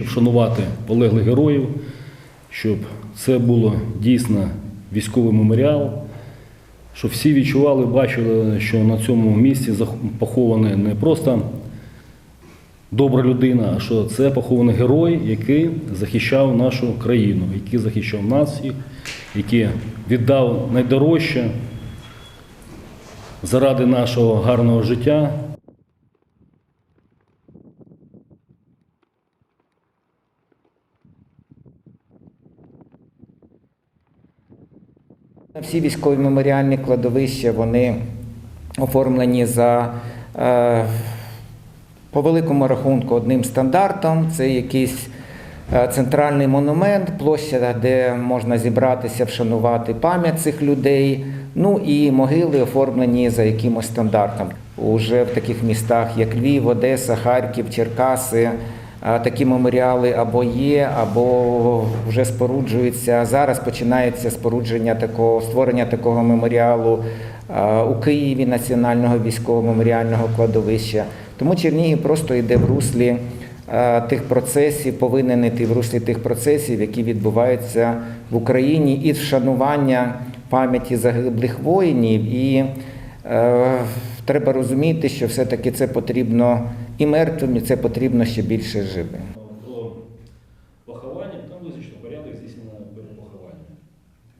щоб вшанувати полеглих героїв, щоб це було дійсно військовий меморіал, щоб всі відчували, бачили, що на цьому місці похований не просто добра людина, а що це похований герой, який захищав нашу країну, який захищав націю, який віддав найдорожче заради нашого гарного життя. Всі військові меморіальні кладовища вони оформлені за е, по великому рахунку одним стандартом. Це якийсь е, центральний монумент, площа, де можна зібратися, вшанувати пам'ять цих людей. Ну і могили оформлені за якимось стандартом. Уже в таких містах, як Львів, Одеса, Харків, Черкаси. Такі меморіали або є, або вже споруджуються. Зараз починається спорудження такого створення такого меморіалу у Києві Національного військового меморіального кладовища. Тому Чернігів просто йде в руслі тих процесів, повинен йти в руслі тих процесів, які відбуваються в Україні, і вшанування пам'яті загиблих воїнів. І е, треба розуміти, що все-таки це потрібно і мертвим, і це потрібно ще більше живим. Про поховання, там визначено порядок здійснення поховання.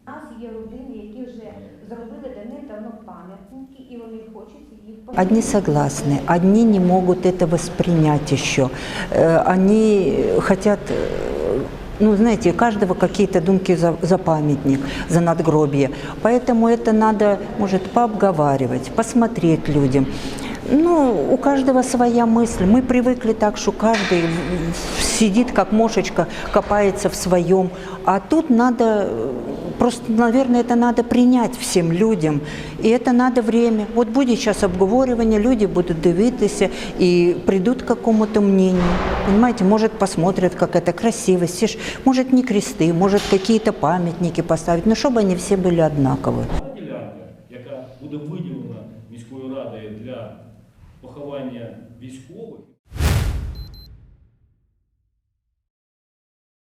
У нас є родини, які вже зробили давним-давно пам'ятники, і вони хочуть їх Одни согласны, одни не могут это воспринять еще. Э, Они хотят, э, ну, знаете, у каждого какие-то думки за, за памятник, за надгробие. Поэтому это надо, может, пообговаривать, посмотреть людям. Ну, у каждого своя мысль. Мы привыкли так, что каждый в- в- сидит как мошечка, копается в своем. А тут надо, э, просто, наверное, это надо принять всем людям. И это надо время. Вот будет сейчас обговорювання, люди будут дивитися и придут к какому-то мнению. Понимаете, может посмотрят, как это красиво. Все ж- Может не кресты, может какие-то памятники поставить, но чтобы они все были одинаковые. формування військових.